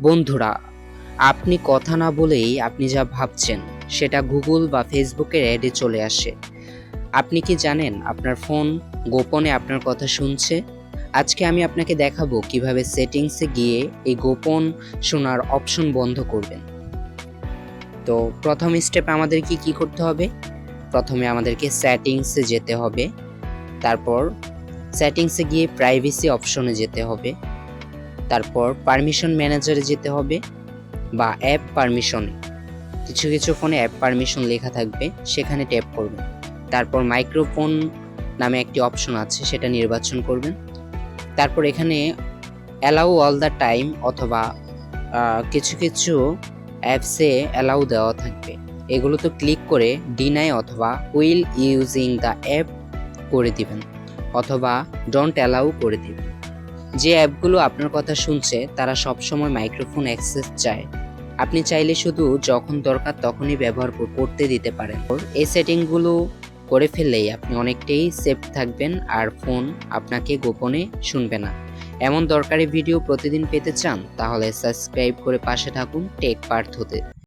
বন্ধুরা, আপনি কথা না বলেই আপনি যা ভাবছেন, সেটা গুগল বা ফেসবুকের অ্যাডে চলে আসে। আপনি কি জানেন আপনার ফোন গোপনে আপনার কথা শুনছে? আজকে আমি আপনাকে দেখাবো কীভাবে সেটিংসে গিয়ে এই গোপন শোনার অপশন বন্ধ করবেন। তো প্রথম স্টেপে আমাদের কি কি করতে হবে? প্রথমে আমাদেরকে সেটিংসে যেতে হবে। তারপর সেটিংসে গিয়ে প্রাইভেসি অপশনে যেতে হবে। তারপর পারমিশন ম্যানেজারে যেতে হবে বা অ্যাপ পারমিশন কিছু কিছু ফোনে অ্যাপ পারমিশন লেখা থাকবে, সেখানে ট্যাপ করবেন। তারপর মাইক্রোফোন নামে একটি অপশন আছে, সেটা নির্বাচন করবেন। তারপর এখানে অ্যালাউ অল দ্য টাইম অথবা কিছু কিছু অ্যাপসে অ্যালাউ দেওয়া থাকবে। এগুলো তো ক্লিক করে ডিনাই অথবা উইল ইউজিং দ্য অ্যাপ করে দিবেন, অথবা ডোন্ট অ্যালাউ করে দিবেন। যে অ্যাপগুলো আপনার কথা শুনছে, তারা সবসময় মাইক্রোফোন অ্যাক্সেস চায়। আপনি চাইলে শুধু যখন দরকার তখনই ব্যবহার করতে দিতে পারেন। এই সেটিংগুলো করে ফেললেই আপনি অনেকটাই সেফ থাকবেন আর ফোন আপনাকে গোপনে শুনবে না। এমন দরকারি ভিডিও প্রতিদিন পেতে চান, তাহলে সাবস্ক্রাইব করে পাশে থাকুন টেক পার্থ হতে